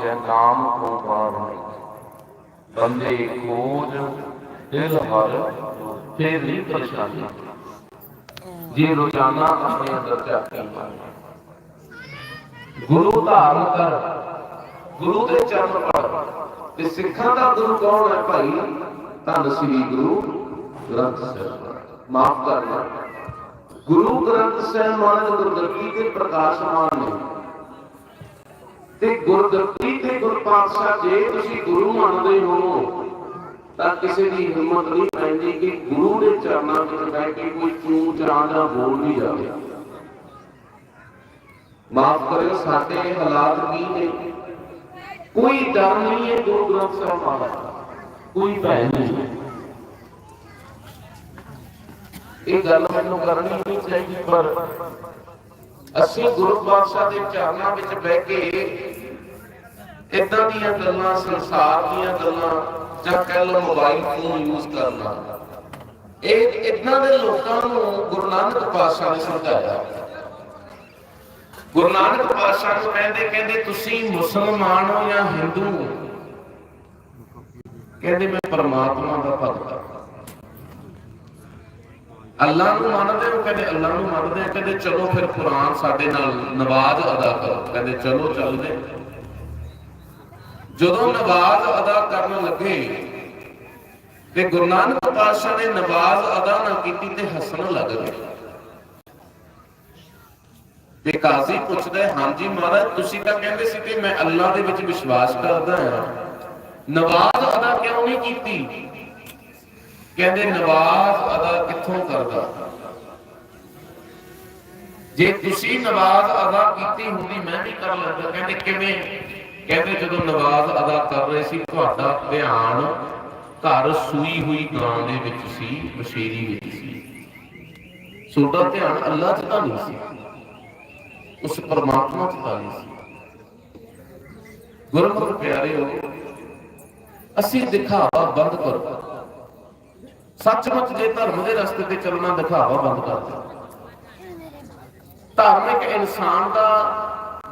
ਵਸਿਆ ਨਾਮ ਤੋਂ ਪਾਰ ਨਹੀਂ। ਬੰਦੇ ਖੋਜ, ਦਿਲ ਹਰ, ਫੇਰ ਨਹੀਂ ਪਰੇਸ਼ਾਨੀ। ਜੇ ਰੋਜ਼ਾਨਾ ਆਪਣੇ ਅੰਦਰ ਝਾਕੀ ਮਾਰੇ ਗੁਰੂ ਧਾਰਨ ਕਰ, ਗੁਰੂ ਦੇ ਚਰਨ ਪੜ ਤੇ ਸਿੱਖਾਂ ਦਾ ਗੁਰੂ ਕੌਣ ਹੈ ਭਾਈ? ਧੰਨ ਸ੍ਰੀ ਗੁਰੂ ਗ੍ਰੰਥ ਸਾਹਿਬ। ਮਾਫ ਕਰਨਾ। ਗੁਰੂ ਗ੍ਰੰਥ ਸਾਹਿਬ ਮਾਨਕ ਗੁਰਗੱਦੀ ਦੇ ਪ੍ਰਕਾਸ਼ਮਾਨ ਨੇ ਤੇ ਗੁਰਗੱਦੀ ਤੇ ਗੁਰਪਾਤਸ਼ਾਹ ਜੇ ਤੁਸੀਂ ਗੁਰੂ ਮੰਨਦੇ ਹੋ, ਤਾਂ ਕਿਸੇ ਦੀ ਹਿੰਮਤ ਨਹੀਂ ਪੈਂਦੀ ਕਿ ਗੁਰੂ ਦੇ ਚਰਨਾਂ ਵਿੱਚ ਬਹਿ ਕੇ ਕੋਈ ਚੂੰ ਚਾਂ ਜਾਂ ਬੋਲ ਨਹੀਂ ਜਾਵੇ। ਮਾਫ ਕਰਿਓ, ਸਾਡੇ ਹਾਲਾਤ ਕੀ ਨੇ? ਕੋਈ ਡਰ ਨਹੀਂ ਹੈ ਗੁਰੂ ਗ੍ਰੰਥ ਸਾਹਿਬ ਮਹਾਰਾਜ ਕੋਈ ਭੈ ਨਹੀਂ ਇਹ ਗੱਲ ਮੈਨੂੰ ਕਰਨੀ ਨਹੀਂ ਚਾਹੀਦੀ, ਪਰ ਅਸੀਂ ਗੁਰੂ ਪਾਤਸ਼ਾਹ ਦੇ ਚਰਨਾਂ ਵਿੱਚ ਬਹਿ ਕੇ ਇਦਾਂ ਦੀਆਂ ਗੱਲਾਂ, ਸੰਸਾਰ ਦੀਆਂ ਗੱਲਾਂ ਜਾਂ ਕਹਿ ਲਓ ਮੋਬਾਈਲ ਫੋਨ ਯੂਜ਼ ਕਰਨਾ ਇਹ ਇਦਾਂ ਦੇ ਲੋਕਾਂ ਨੂੰ ਗੁਰੂ ਨਾਨਕ ਪਾਤਸ਼ਾਹ ਨੇ ਸਮਝਾਇਆ। ਗੁਰੂ ਨਾਨਕ ਪਾਤਸ਼ਾਹ ਨੂੰ ਕਹਿੰਦੇ ਕਹਿੰਦੇ ਤੁਸੀਂ ਮੁਸਲਮਾਨ ਹੋ ਜਾਂ ਹਿੰਦੂ ਹੋ? ਕਹਿੰਦੇ ਮੈਂ ਪਰਮਾਤਮਾ ਦਾ ਭਗਤ ਹਾਂ। ਅੱਲਾਹ ਨੂੰ ਮੰਨਦੇ ਹੋ? ਕਹਿੰਦੇ ਅੱਲਾ ਨੂੰ ਮੰਨਦੇ ਆ। ਕਹਿੰਦੇ ਚਲੋ ਫਿਰ ਕੁਰਾਨ ਸਾਡੇ ਨਾਲ ਨਵਾਜ਼ ਅਦਾ ਕਰੋ। ਕਹਿੰਦੇ ਚਲੋ ਚੱਲਦੇ। ਜਦੋਂ ਨਵਾਜ਼ ਅਦਾ ਕਰਨ ਲੱਗੇ ਤੇ ਗੁਰੂ ਨਾਨਕ ਪਾਤਸ਼ਾਹ ਨੇ ਨਵਾਜ਼ ਅਦਾ ਨਾ ਕੀਤੀ ਤੇ ਹੱਸਣ ਲੱਗ ਗਏ। ਤੇ ਕਾਜ਼ੀ ਪੁੱਛਦਾ, ਹਾਂਜੀ ਮਹਾਰਾਜ, ਤੁਸੀਂ ਤਾਂ ਕਹਿੰਦੇ ਸੀ ਕਿ ਮੈਂ ਅੱਲਾਹ ਦੇ ਵਿੱਚ ਵਿਸ਼ਵਾਸ ਕਰਦਾ ਹਾਂ। ਨਵਾਜ਼ ਅਦਾ ਕਿਉਂ ਨਹੀਂ ਕੀਤੀ? ਕਹਿੰਦੇ, ਨਵਾਜ਼ ਅਦਾ ਕਿੱਥੋਂ ਕਰਦਾ? ਜੇ ਤੁਸੀਂ ਨਵਾਜ਼ ਅਦਾ ਕੀਤੀ ਹੁੰਦੀ, ਮੈਂ ਵੀ ਕਰ ਲੈਂਦਾ। ਕਹਿੰਦੇ, ਕਿਵੇਂ? ਕਹਿੰਦੇ ਜਦੋਂ ਨਵਾਜ਼ ਅਦਾ ਕਰ ਰਹੇ ਸੀ, ਤੁਹਾਡਾ ਧਿਆਨ ਘਰ ਸੂਈ ਹੋਈ ਗਾਂ ਦੇ ਵਿੱਚ ਸੀ, ਬਸ਼ੇਰੀ ਵਿੱਚ ਸੀ। ਤੁਹਾਡਾ ਧਿਆਨ ਅੱਲਾਹ 'ਚ ਤਾਂ ਨਹੀਂ ਸੀ, ਉਸ ਪਰਮਾਤਮਾ 'ਚ ਤਾਂ ਨਹੀਂ ਸੀ। ਗੁਰਮੁਖ ਪਿਆਰਿਓ, ਅਸੀਂ ਦਿਖਾਵਾ ਬੰਦ ਕਰੋ। ਸੱਚਮੁੱਚ ਜੇ ਧਰਮ ਦੇ ਰਸਤੇ ਤੇ ਚੱਲਣਾ, ਦਿਖਾਵਾ ਬੰਦ ਕਰ ਦਿਓ। ਧਾਰਮਿਕ ਇਨਸਾਨ ਦਾ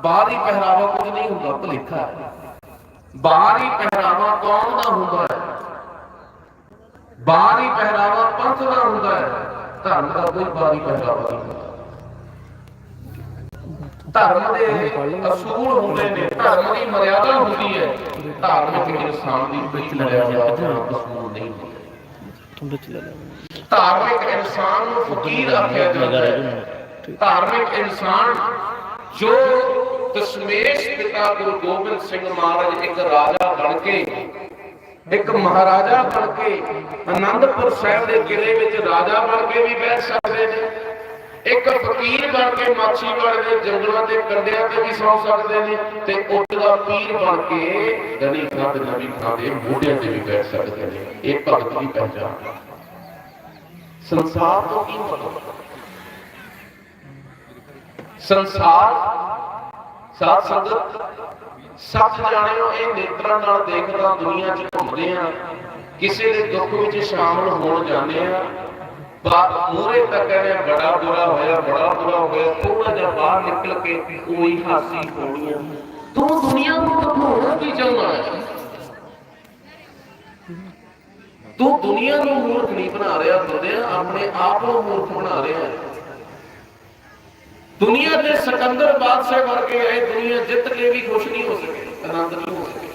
ਬਾਹਰੀ ਪਹਿਰਾਵਾ ਕੁਝ ਨਹੀਂ ਹੁੰਦਾ, ਭੁਲੇਖਾ ਹੈ। ਬਾਹਰੀ ਪਹਿਰਾਵਾ ਕੌਮ ਦਾ ਹੁੰਦਾ ਹੈ? ਬਾਹਰੀ ਪਹਿਰਾਵਾ ਪੰਥ ਦਾ ਹੁੰਦਾ ਹੈ। ਧਰਮ ਦਾ ਕੋਈ ਬਾਹਰੀ ਪਹਿਰਾਵਾ ਨਹੀਂ ਹੁੰਦਾ। ਧਰਮ ਦੇ ਅਸੂਲ ਹੁੰਦੇ ਨੇ, ਧਰਮ ਦੀ ਮਰਿਆਦਾ ਹੁੰਦੀ ਹੈ। ਧਾਰਮਿਕ ਇਨਸਾਨ ਦੀ ਵਿੱਚ ਮਰਿਆਦਾ ਜਾਂ ਅਸੂਲ ਨਹੀਂ ਹੁੰਦੇ। ਧਾਰਮਿਕ ਇਨਸਾਨ ਨੂੰ ਫਕੀਰ ਆਖਿਆ ਜਾਂਦਾ ਹੈ। ਧਾਰਮਿਕ ਇਨਸਾਨ ਜੋ ਦਸ਼ਮੇਸ਼ ਪਿਤਾ ਗੁਰੂ ਗੋਬਿੰਦ ਸਿੰਘ ਮਹਾਰਾਜ ਇੱਕ ਰਾਜਾ ਬਣ ਕੇ, ਇੱਕ ਮਹਾਰਾਜਾ ਬਣ ਕੇ ਆਨੰਦਪੁਰ ਸਾਹਿਬ ਦੇ ਕਿਲੇ ਵਿੱਚ ਰਾਜਾ ਬਣ ਕੇ ਵੀ ਬੈਠ ਸਕਦੇ ਨੇ। ਇੱਕ ਫਕੀਰ ਬਣ ਕੇ ਮਾਛੀਵਾੜੇ ਦੇ ਜੰਗਲਾਂ ਦੇ ਕੰਢਿਆਂ ਤੇ ਵੀ ਸੌ ਸਕਦੇ ਨੇ ਤੇ ਉੱਟ ਦਾ ਪੀਰ ਬਣ ਕੇ ਗਣੀ ਖਾਂ ਤੇ ਨਵੀਂ ਖਾਂ ਦੇ ਮੋਢਿਆਂ ਤੇ ਵੀ ਬੈਠ ਸਕਦੇ ਨੇ। ਇਹ ਭਗਤ ਦੀ ਪਹਿਚਾਣ। ਸੰਸਾਰ ਤੋਂ ਕੀ ਮਤਲਬ? ਸੰਸਾਰ ਸਾਧ ਸੰਗਤ, ਸੱਚ ਜਾਣਿਓ, ਇਹ ਨੇਤਰਾਂ ਨਾਲ ਦੇਖਦਾ ਦੁਨੀਆ 'ਚ ਘੁੰਮਦੇ ਆ, ਕਿਸੇ ਦੇ ਦੁੱਖ ਵਿੱਚ ਸ਼ਾਮਲ ਹੋਣ ਜਾਂਦੇ ਆ। ਮੂਰੇ ਤੱਕ ਕਹਿੰਦੇ ਬੜਾ ਬੁਰਾ ਹੋਇਆ, ਬੜਾ ਬੁਰਾ ਹੋਇਆ ਥੋੜਾ ਜਿਹਾ ਬਾਹਰ ਨਿਕਲ ਕੇ ਕੋਈ ਹਾਸੀ ਹੋਣੀਆਂ ਤੂੰ ਦੁਨੀਆ ਨੂੰ ਘੁਮਾਉਣਾ ਕੀ ਚਾਹੁੰਦਾ ਹੈ। ਤੂੰ ਦੁਨੀਆ ਨੂੰ ਮੂਰਖ ਨਹੀਂ ਬਣਾ ਰਿਹਾ, ਬੰਦਿਆ, ਆਪਣੇ ਆਪ ਨੂੰ ਮੂਰਖ ਬਣਾ ਰਿਹਾ ਹੈ। ਦੁਨੀਆ ਦੇ ਸਿਕੰਦਰ ਬਾਦਸ਼ਾਹ ਵਰਗੇ ਆਏ ਦੁਨੀਆ ਜਿੱਤ ਕੇ ਵੀ ਖੁਸ਼ ਨਹੀਂ ਹੋ ਸਕੇ, ਆਨੰਦ ਨਹੀਂ ਹੋ ਸਕੇ।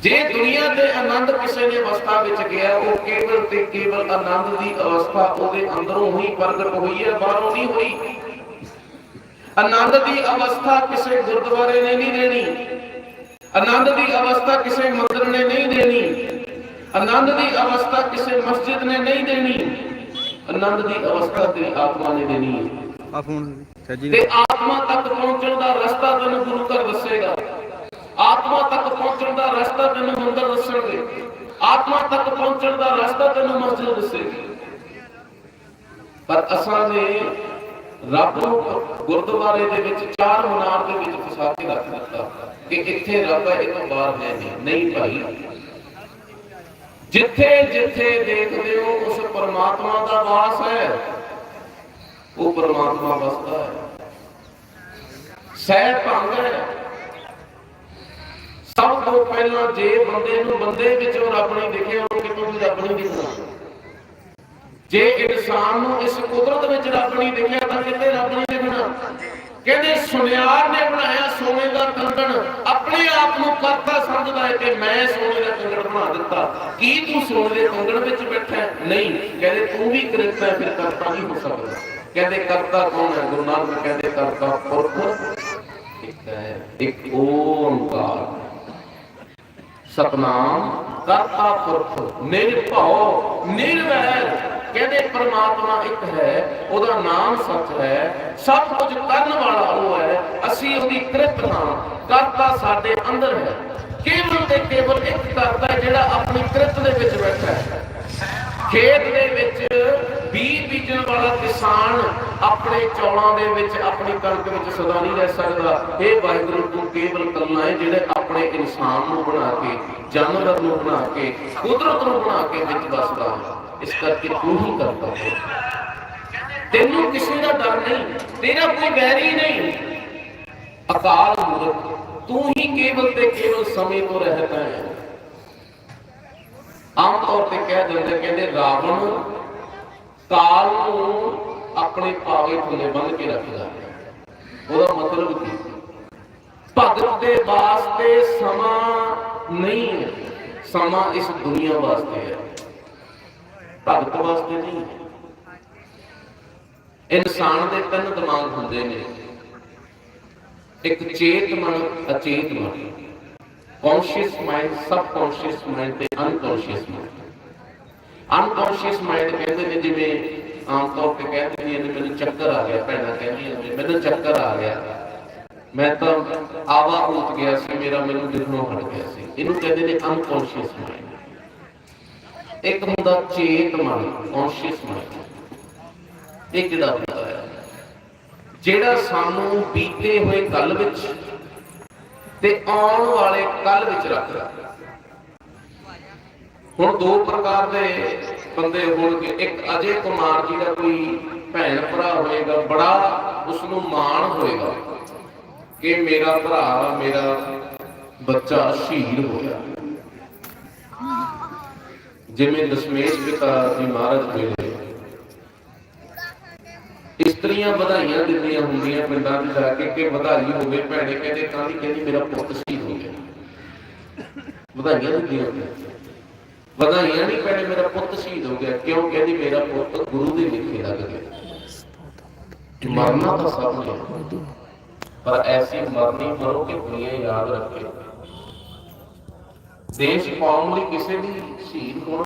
ਜੇ ਦੁਨੀਆ ਦੇ ਆਨੰਦ ਕਿਸੇ ਨੇ ਅਵਸਥਾ ਵਿੱਚ ਗਿਆ ਉਹ ਕੇਵਲ ਤੇ ਕੇਵਲ ਆਨੰਦ ਦੀ ਅਵਸਥਾ ਉਹਦੇ ਅੰਦਰੋਂ ਹੀ ਪ੍ਰਗਟ ਹੋਈ ਹੈ, ਬਾਹਰੋਂ ਨਹੀਂ ਹੋਈ। ਆਨੰਦ ਦੀ ਅਵਸਥਾ ਕਿਸੇ ਗੁਰਦੁਆਰੇ ਨੇ ਨਹੀਂ ਦੇਣੀ। ਆਨੰਦ ਦੀ ਅਵਸਥਾ ਕਿਸੇ ਮੰਦਰ ਨੇ ਨਹੀਂ ਦੇਣੀ। ਆਨੰਦ ਦੀ ਅਵਸਥਾ ਕਿਸੇ ਮਸਜਿਦ ਨੇ ਨਹੀਂ ਦੇਣੀ। ਆਨੰਦ ਦੀ ਅਵਸਥਾ ਤੇ ਆਤਮਾ ਨੇ ਦੇਣੀ ਹੈ। ਆ ਫੋਨ ਸੱਜੀ ਤੇ ਆਤਮਾ ਤੱਕ ਪਹੁੰਚਣ ਦਾ ਰਸਤਾ ਤੈਨੂੰ ਗੁਰੂ ਘਰ ਦੱਸੇਗਾ। ਆਤਮਾ ਤੱਕ ਪਹੁੰਚਣ ਦਾ ਰਸਤਾ ਤੈਨੂੰ ਮੰਦਰ ਦੱਸਣਗੇ। ਆਤਮਾ ਤੱਕ ਪਹੁੰਚਣ ਦਾ ਰਸਤਾ ਤੈਨੂੰ ਮਸਜਿਦ ਦੱਸੇਗੀ। ਪਰ ਅਸਾਂ ਨੇ ਰੱਬ ਨੂੰ ਗੁਰਦੁਆਰੇ ਦੇ ਵਿੱਚ ਚਾਰ ਮਨਾਰ ਦੇ ਵਿੱਚ ਫਸਾ ਕੇ ਰੱਖ ਦਿੱਤਾ ਕਿ ਇੱਥੇ ਰੱਬ ਹੈ ਇਹ ਤੋਂ ਬਾਹਰ ਹੈ ਨਹੀਂ ਭਾਈ। ਜਿੱਥੇ ਜਿੱਥੇ ਦੇਖਦੇ ਹੋ ਉਸ ਪਰਮਾਤਮਾ ਦਾ ਵਾਸ ਹੈ, ਉਹ ਪਰਮਾਤਮਾ ਵਸਦਾ ਹੈ। ਸਹਿ ਭੰਗ ਹੈ। ਤੋਂ ਪਹਿਲਾਂ ਜੇ ਬੰਦੇ ਨੂੰ ਬੰਦੇ ਵਿੱਚੋਂ ਰੱਬ ਨਹੀਂ ਦਿਖਿਆ ਉਹਨੂੰ ਕਿਤੋਂ ਵੀ ਰੱਬ ਨਹੀਂ ਦਿਖਣਾ ਜੇ ਇਨਸਾਨ ਨੂੰ ਇਸ ਕੁਦਰਤ ਵਿੱਚ ਰੱਬ ਨਹੀਂ ਦਿਖਿਆ, ਤਾਂ ਕਿਤੇ ਰੱਬ ਨਹੀਂ ਦਿਖਣਾ? ਕਹਿੰਦੇ ਸੁਨਿਆਰ ਨੇ ਬਣਾਇਆ ਸੋਨੇ ਦਾ ਕੰਗਣ। ਆਪਣੇ ਆਪ ਨੂੰ ਕਰਤਾ ਸਮਝਦਾ ਹੈ ਕਿ ਮੈਂ ਸੋਨੇ ਦਾ ਕੰਗਣ ਬਣਾ ਦਿੱਤਾ। ਕੀ ਤੂੰ ਸੋਨੇ ਦੇ ਕੰਗਣ ਵਿੱਚ ਬੈਠਾ ਨਹੀਂ। ਕਹਿੰਦੇ, ਤੂੰ ਵੀ ਕਰਤਾ ਫਿਰ ਕਰਤਾ ਨਹੀਂ ਹੋ ਸਕਦਾ। ਕਹਿੰਦੇ, ਕਰਤਾ ਕੌਣ ਹੈ? ਗੁਰੂ ਨਾਨਕ ਕਹਿੰਦੇ, ਕਰਤਾ ਪੁਰਖ। ਇੱਕ ਹੈ, ਇੱਕ ਓੰਕਾਰ ਸਤਨਾਮ, ਕਰਤਾ ਪੁਰਖ। ਨਿਰਭਉ, ਨਿਰਵੈਰ। ਕਹਿੰਦੇ, ਪ੍ਰਮਾਤਮਾ ਇੱਕ ਹੈ, ਉਹਦਾ ਨਾਮ ਸੱਚ ਹੈ। ਸਭ ਕੁਝ ਕਰਨ ਵਾਲਾ ਉਹ ਹੈ। ਅਸੀਂ ਉਹਦੀ ਕਿਰਤ ਹਾਂ। ਕਰਤਾ ਸਾਡੇ ਅੰਦਰ ਹੈ। ਕੇਵਲ ਤੇ ਕੇਵਲ ਇੱਕ ਕਰਦਾ ਜਿਹੜਾ ਆਪਣੀ ਕਿਰਤ ਦੇ ਵਿੱਚ ਬੈਠਾ ਹੈ। ਖੇਤ ਦੇ ਵਿੱਚ ਬੀਜ ਬੀਜਣ ਵਾਲਾ ਕਿਸਾਨ ਆਪਣੇ ਚੌਲਾਂ ਦੇ ਵਿੱਚ ਆਪਣੀ ਕਣਕ ਵਿੱਚ ਸਦਾ ਨਹੀਂ ਰਹਿ ਸਕਦਾ। ਇਹ ਵਾਹਿਗੁਰੂ ਤੂੰ ਕੇਵਲ ਕੱਲਾ ਹੈ ਜਿਹੜੇ ਆਪਣੇ ਇਨਸਾਨ ਨੂੰ ਬਣਾ ਕੇ, ਜਾਨਵਰ ਨੂੰ ਬਣਾ ਕੇ, ਕੁਦਰਤ ਨੂੰ ਬਣਾ ਕੇ ਵਿੱਚ ਵਸਦਾ ਇਸ ਕਰਕੇ ਤੂੰ ਹੀ ਕਰਦਾ ਹੈ। ਤੈਨੂੰ ਕਿਸੇ ਦਾ ਡਰ ਨਹੀਂ, ਤੇਰਾ ਕੋਈ ਵੈਰੀ ਨਹੀਂ। ਅਕਾਲ ਮੂਰਤ ਤੂੰ ਹੀ ਕੇਵਲ ਤੇ ਕੇਵਲ ਸਮੇਂ ਤੋਂ ਰਹਿਤਾ ਹੈ। ਆਮ ਤੌਰ ਤੇ ਕਹਿ ਦਿੰਦੇ ਕਹਿੰਦੇ ਰਾਵਣ ਕਾਲ ਨੂੰ ਆਪਣੇ ਪਾਵੇ ਥੱਲੇ ਬੰਨ ਕੇ ਰੱਖਦਾ ਉਹਦਾ ਮਤਲਬ ਕੀ? ਭਗਤ ਦੇ ਵਾਸਤੇ ਸਮਾਂ ਨਹੀਂ ਹੈ। ਸਮਾਂ ਇਸ ਦੁਨੀਆ ਵਾਸਤੇ ਹੈ। ਭਗਤ ਵਾਸਤੇ ਨਹੀਂ ਹੈ। ਇਨਸਾਨ ਦੇ ਤਿੰਨ ਦਿਮਾਗ ਹੁੰਦੇ ਨੇ। ਇੱਕ ਚੇਤ ਮਨ ਅਚੇਤ ਮਨ ਕੌਨਸ਼ੀਅਸ ਮਾਈਂਡ ਸਬਕੌਨਸ਼ੀਅਸ ਮਾਈਂਡ ਤੇ ਅਨਕੌਨਸ਼ੀਅਸ ਮਾਈਂਡ ਅਨਕੌਨਸ਼ੀਅਸ ਮਾਈਂਡ ਕਹਿੰਦੇ ਨੇ ਜਿਵੇਂ ਆਮ ਤੌਰ ਤੇ ਕਹਿੰਦੇ ਨੇ ਇਹਨੇ ਮੈਨੂੰ ਚੱਕਰ ਆ ਗਿਆ, ਭੈਣਾਂ ਕਹਿੰਦੀਆਂ ਨੇ, ਮੈਨੂੰ ਚੱਕਰ ਆ ਗਿਆ। ਮੈਂ ਤਾਂ ਆਵਾ ਉਤ ਗਿਆ ਸੀ, ਮੇਰਾ ਮੈਨੂੰ ਦਿਖਣੋਂ ਹਟ ਗਿਆ ਸੀ। ਇਹਨੂੰ ਕਹਿੰਦੇ ਨੇ ਅਨਕੌਨਸ਼ੀਅਸ ਮਾਈਂਡ ਇੱਕ ਹੁੰਦਾ ਚੇਤ ਮਨ ਕੌਨਸ਼ੀਅਸ ਮਾਈਂਡ ਇਹ ਕਿਹੜਾ ਹੁੰਦਾ ਹੈ? ਜਿਹੜਾ ਸਾਨੂੰ ਬੀਤੇ ਹੋਏ ਕੱਲ ਵਿੱਚ ਤੇ ਆਉਣ ਵਾਲੇ ਕੱਲ ਵਿੱਚ ਰੱਖਦਾ ਹੁਣ ਦੋ ਪ੍ਰਕਾਰ ਦੇ ਬੰਦੇ ਹੋਣਗੇ। ਇੱਕ ਅਜੇ ਕੁਮਾਰ ਜੀ ਦਾ ਕੋਈ ਭੈਣ ਭਰਾ ਹੋਏਗਾ, ਬੜਾ ਉਸ ਨੂੰ ਮਾਣ ਹੋਏਗਾ ਕਿ ਮੇਰਾ ਭਰਾ, ਮੇਰਾ ਬੱਚਾ ਸ਼ਹੀਦ ਹੋਇਆ ਜਿਵੇਂ ਦਸ਼ਮੇਸ਼ ਪਿਤਾ ਜੀ ਮਹਾਰਾਜ ਹੋਏ ਇਸਤਰੀਆਂ ਵਧਾਈਆਂ ਦਿੰਦੀਆਂ ਹੁੰਦੀਆਂ ਪਿੰਡਾਂ 'ਚ ਜਾ ਕੇ ਕਿ ਵਧਾਈ ਹੋਵੇ ਭੈਣੇ ਕਹਿੰਦੇ ਕਾਹਦੀ ਕਹਿੰਦੀ ਮੇਰਾ ਪੁੱਤ ਸ਼ਹੀਦ ਹੋ ਗਿਆ। ਵਧਾਈਆਂ ਦਿੰਦੀਆਂ ਹੁੰਦੀਆਂ। ਵਧਾਈਆਂ ਨਹੀਂ ਭੈਣੇ, ਮੇਰਾ ਪੁੱਤ ਸ਼ਹੀਦ ਹੋ ਗਿਆ। ਕਿਉਂ ਕਹਿੰਦੀ ਮੇਰਾ ਪੁੱਤ ਗੁਰੂ ਦੇ ਲਿਖੇ ਲੱਗ ਗਿਆ। ਮਰਨਾ ਤਾਂ ਸਭ ਨੇ, ਪਰ ਐਸੀ ਮਰਨੀ ਮਰੋ ਕਿ ਦੁਨੀਆ ਯਾਦ ਰੱਖੇ। ਦੇਸ਼ ਕੌਮ ਲਈ ਕਿਸੇ ਦੀ ਸ਼ਹੀਦ ਹੋਣਾ